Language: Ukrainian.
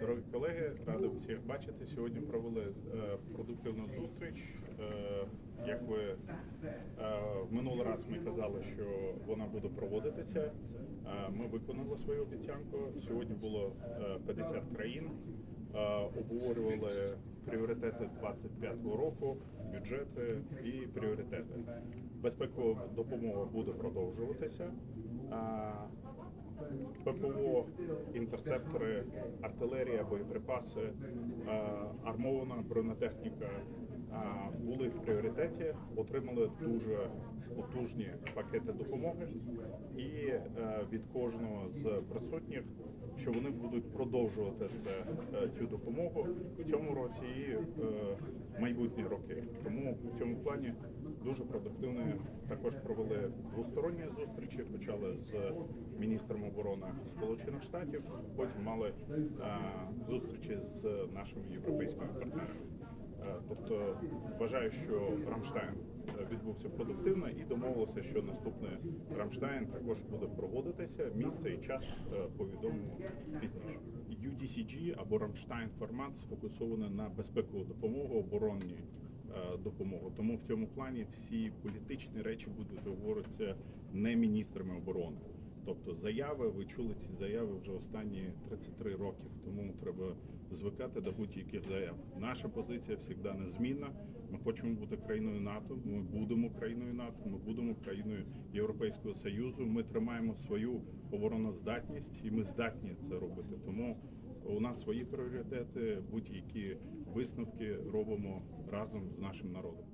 Дорогі колеги, радий всіх бачити. Сьогодні провели е, продуктивну зустріч. Е, як ви е, минулий раз ми казали, що вона буде проводитися. Ми виконали свою обіцянку. Сьогодні було е, 50 країн. Обговорювали пріоритети 25-го року, бюджети і пріоритети. Безпекова допомога буде продовжуватися. ППО, інтерсептори, артилерія, боєприпаси, е, армована бронетехніка були в пріоритеті, отримали дуже потужні пакети допомоги, і е, від кожного з присутніх, що вони будуть продовжувати це, е, цю допомогу в цьому році і е, майбутні роки. Тому в цьому плані дуже продуктивно також провели двосторонні зустрічі. Почали з міністром оборони Сполучених Штатів, потім мали зустрічі з нашими європейськими партнерами. Е, Тобто вважаю, що Рамштайн е, відбувся продуктивно і домовилося, що наступний Рамштайн також буде проводитися. Місце і час е, повідомимо пізніше. UDCG або Рамштайн формат сфокусований на безпекову допомогу, оборонні допомогу. Тому в цьому плані всі політичні речі будуть говоритися не міністрами оборони. Тобто заяви, ви чули ці заяви вже останні 33 років, тому треба звикати до будь-яких заяв. Наша позиція завжди незмінна. Ми хочемо бути країною НАТО. Ми будемо країною НАТО. Ми будемо країною Європейського союзу. Ми тримаємо свою обороноздатність, і ми здатні це робити. Тому у нас свої пріоритети, будь-які висновки робимо разом з нашим народом.